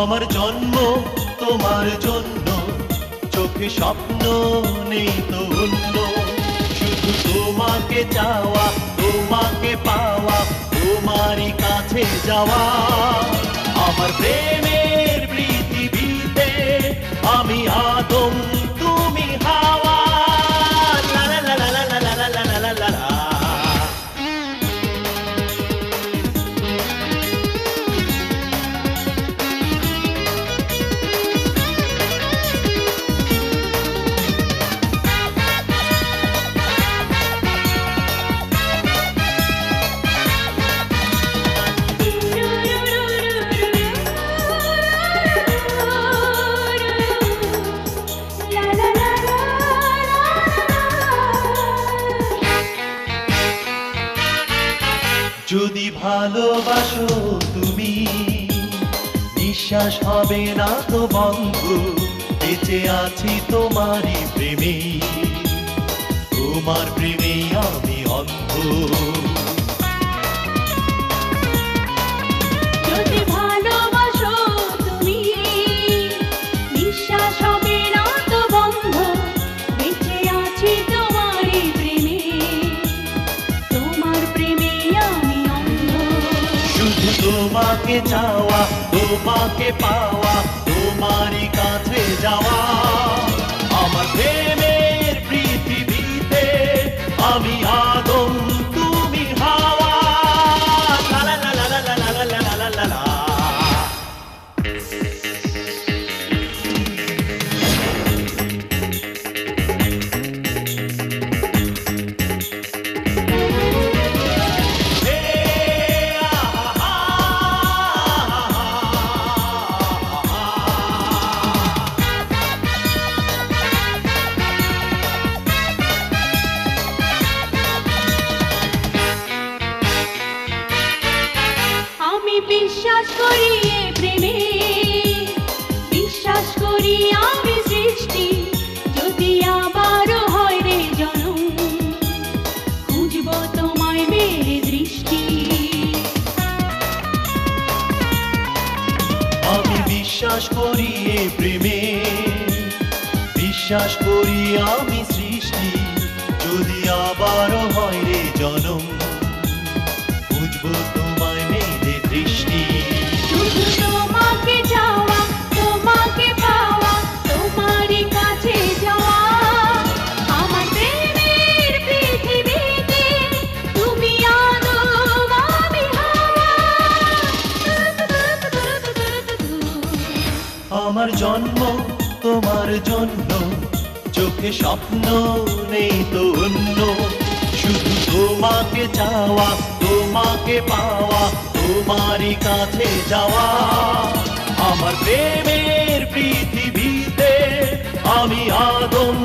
আমার জন্ম তোমার জন্য। চোখে স্বপ্ন নেই তো অন্য। শুধু তোমাকে চাওয়া, তোমাকে পাওয়া, তোমারই কাছে যাওয়া। আমার প্রেমের যদি ভালোবাসো তুমি, বিশ্বাস হবে না তো বন্ধু, বেঁচে আছি তোমারই প্রেমে। তোমার প্রেমে আমি অন্ধ। তোমাকে চাওয়া তোমাকে পাওয়া। বিশ্বাস করি তোমায় দৃষ্টি। আমি বিশ্বাস করি প্রেমে বিশ্বাস করি আমি জন্ম, তোমার জন্য। চোখে স্বপ্ন নেই তো অন্য। শুধু তোমাকে চাওয়া, তোমাকে পাওয়া, তোমারই কাছে যাওয়া। আমার প্রেমের পৃথিবীতে আমি আদম